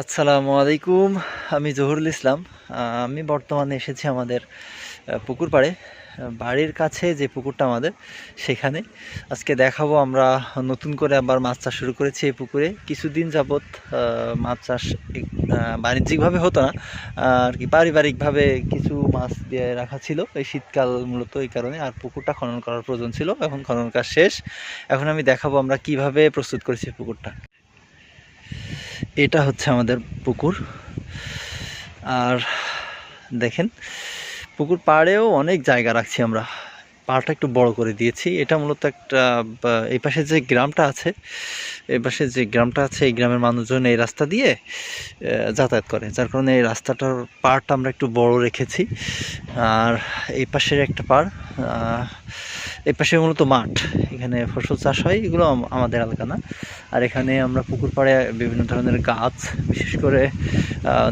আসসালামু আলাইকুম, আমি জহুরুল ইসলাম। আমি বর্তমানে এসেছি আমাদের পুকুর পাড়ে। বাড়ির কাছে যে পুকুরটা আমাদের, সেখানে। আজকে দেখাবো আমরা নতুন করে আবার মাছ চাষ শুরু করেছি এই পুকুরে। কিছুদিন যাবৎ মাছ চাষ বাণিজ্যিকভাবে হতো না। আর কি পারিবারিকভাবে কিছু মাছ দিয়ে রাখা ছিল। এই শীতকাল মূলত এই কারণে। আর পুকুরটা খনন করার প্রয়োজন ছিল। এখন খনন কাজ শেষ। এখন আমি দেখাবো আমরা কীভাবে প্রস্তুত করেছি পুকুরটা। এটা হচ্ছে আমাদের পুকুর। আর দেখেন পুকুর পাড়েও অনেক জায়গা রাখছি আমরা। পাড়টা একটু বড় করে দিয়েছি। এটা মূলত একটা এই পাশে যে গ্রামটা আছে, এই পাশে যে গ্রামটা আছে, এই গ্রামের মানুষজন এই রাস্তা দিয়ে যাতায়াত করে। যার কারণে এই রাস্তাটার পাড়টা আমরা একটু বড় রেখেছি। আর এই পাশের একটা পাড় এই পাশে মূলত মাঠ। এখানে ফসল চাষ হয়, এগুলো আমাদের এলাকা না। আর এখানে আমরা পুকুর পাড়ে বিভিন্ন ধরনের গাছ, বিশেষ করে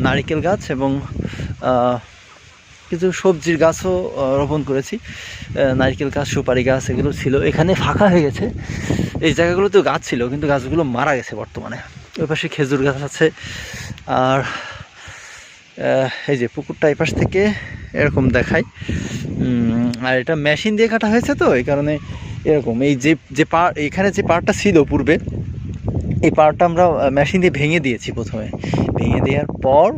নারিকেল গাছ এবং কিছু সবজির গাছও রোপণ করেছি। নারকেল গাছ, সুপারি গাছ, এগুলো ছিল। এখানে ফাঁকা হয়ে গেছে। এই জায়গাগুলোতেও গাছ ছিল, কিন্তু গাছগুলো মারা গেছে বর্তমানে। ওই পাশে খেজুর গাছ আছে। আর এই যে পুকুরটা এই পাশ থেকে এরকম দেখায়। আর এটা মেশিন দিয়ে কাটা হয়েছে তো, এই কারণে এরকম। এই যে যে পার এখানে যে পাড়টা ছিল পূর্বে, এই পাড়টা আমরা মেশিন দিয়ে ভেঙে দিয়েছি প্রথমে। ভেঙে দেওয়ার পর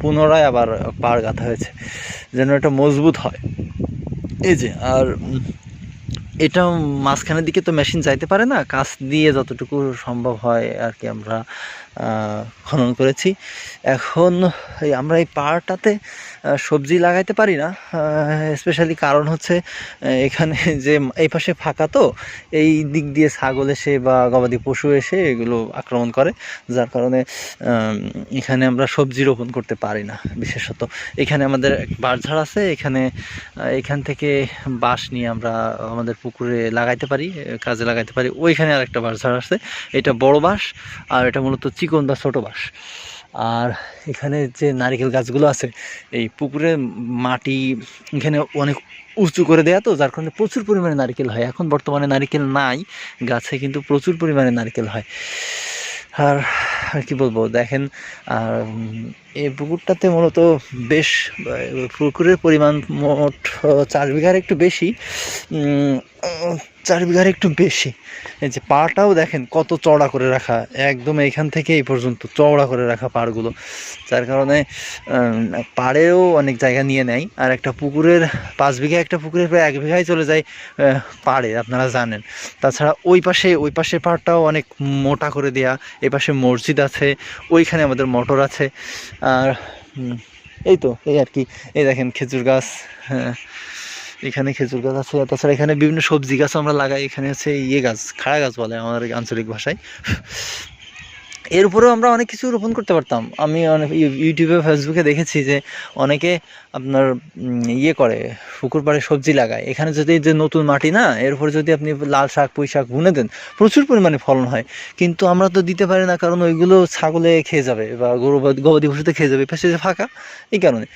পুনরায় আবার পাড় গাঁথা হয়েছে যেন এটা মজবুত হয়। এই যে আর এটা মাঝখানের দিকে তো মেশিন যাইতে পারে না কাছ দিয়ে যতটুকু সম্ভব হয় আর কি আমরা খনন করেছি। এখন আমরা এই পাহাড়টাতে সবজি লাগাইতে পারি না স্পেশালি কারণ হচ্ছে এখানে যে এই পাশে ফাঁকা তো, এই দিক দিয়ে ছাগল এসে বা গবাদি পশু এসে এগুলো আক্রমণ করে, যার কারণে এখানে আমরা সবজি রোপণ করতে পারি না, বিশেষত। এখানে আমাদের বাঁশঝাড় আছে, এখানে এখান থেকে বাঁশ নিয়ে আমরা আমাদের পুকুরে লাগাইতে পারি কাজে লাগাইতে পারি। ওইখানে আর একটা বাঁশঝাড় আছে এটা বড় বাঁশ আর এটা মূলত চিকন বা ছোট বাঁশ। আর এখানে যে নারিকেল গাছগুলো আছে, এই পুকুরে মাটি এখানে অনেক উঁচু করে দেয়া তো, যার কারণে প্রচুর পরিমাণে নারকেল হয়। এখন বর্তমানে নারকেল নাই, গাছে কিন্তু প্রচুর পরিমাণে নারকেল হয়। আর কি বলব, দেখেন, আর এই পুকুরটাতে মূলত বেশ পুকুরের পরিমাণ মোট চার বিঘার একটু বেশি চার বিঘার একটু বেশি। এই যে পাড়টাও দেখেন কত চওড়া করে রাখা, একদম এইখান থেকে এই পর্যন্ত চওড়া করে রাখা পাড়গুলো। যার কারণে পাড়েও অনেক জায়গা নিয়ে নেয়, আর একটা পুকুরের, পাঁচ বিঘা একটা পুকুরের প্রায় এক বিঘায় চলে যায় পাড়ে, আপনারা জানেন। তাছাড়া ওই পাশে, ওই পাশের পাড়টাও অনেক মোটা করে দেয়া এই পাশে মসজিদ আছে, ওইখানে আমাদের মোটর আছে আর এই তো, এই আর কি। এই দেখেন খেজুর গাছ হ্যাঁ এখানে খেজুর গাছ আছে। তাছাড়া এখানে বিভিন্ন সবজি গাছ আমরা লাগাই। এখানে হচ্ছে ইয়ে গাছ, খাড়া গাছ বলে আমাদের আঞ্চলিক ভাষায়। এর উপরেও আমরা অনেক কিছু রোপণ করতে পারতাম। আমি অনেক ইউ- ইউটিউবে ফেসবুকে দেখেছি যে অনেকে আপনার ইয়ে করে, পুকুর পাড়ে সবজি লাগায়। এখানে যদি যে নতুন মাটি না এর উপরে যদি আপনি লাল শাক, পুঁই শাক বুনে দেন, প্রচুর পরিমাণে ফলন হয়। কিন্তু আমরা তো দিতে পারি না, কারণ ওইগুলো ছাগলে খেয়ে যাবে বা গরু গবাদি পশুতে খেয়ে যাবে সে যে ফাঁকা, এই কারণে।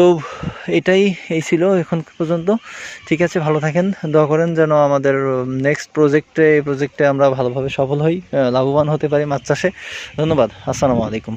তো এটাই, এই ছিল এখন পর্যন্ত। ঠিক আছে, ভালো থাকেন। দোয়া করেন যেন আমাদের নেক্সট প্রজেক্টে এই প্রজেক্টে আমরা ভালোভাবে সফল হই লাভবান হতে পারি মাছ চাষে। ধন্যবাদ। আসসালামু আলাইকুম।